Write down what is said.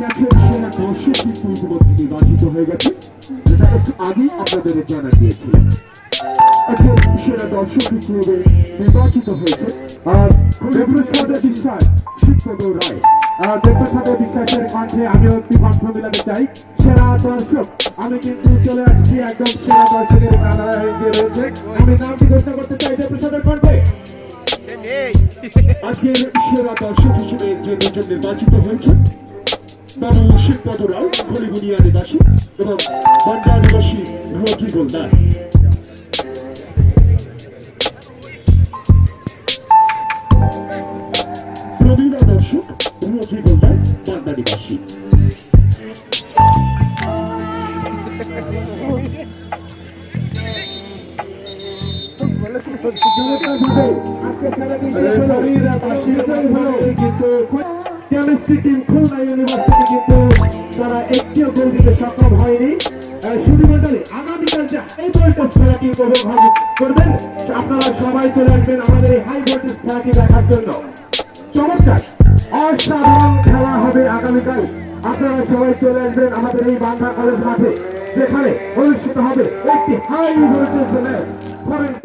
ম্যাচের সেরা দর্শক কিন্তু নির্বাচিত হয়ে গেছে যেটা একটু আগেই আপনাদের জানা আজকের সেরা দর্শক হিসেবে নির্বাচিত হয়েছে আর বিশ্বাস শিবপদ রায় আর দেবপ্রসাদ বিশ্বাসের কণ্ঠে মিলাতে চাই সেরা দর্শক আমি কিন্তু চলে আসছি একদম সেরা দর্শকের আমি নামটি ঘোষণা করতে চাই আজকের সেরা দর্শক হিসেবে যে নির্বাচিত হয়েছে। বাবু শিবপদ রায় খলিগুনিয়া নিবাসী এবং বান্ডা নিবাসী রোজি গোলদার প্রবীণা দর্শক রোজি গোলদার বান্ডা নিবাসী কেমিস্ট্রি টিম খুলনা ইউনিভার্সিটি কিন্তু তারা একটিও গোল দিতে সক্ষম হয়নি। আহ, শুধু মন্ডলী আগামীকাল যে হাই ভোল্টেজ খেলাটি উপভোগ করবেন? আপনারা সবাই চলে আসবেন আমাদের এই হাই ভোল্টেজ খেলাটি দেখার জন্য। চমৎকার! অসাধারণ খেলা হবে আগামীকাল। আপনারা সবাই চলে আসবেন আমাদের এই বান্ধা কলেজ মাঠে যেখানে অনুষ্ঠিত হবে একটি হাই ভোল্টেজ ম্যাচ।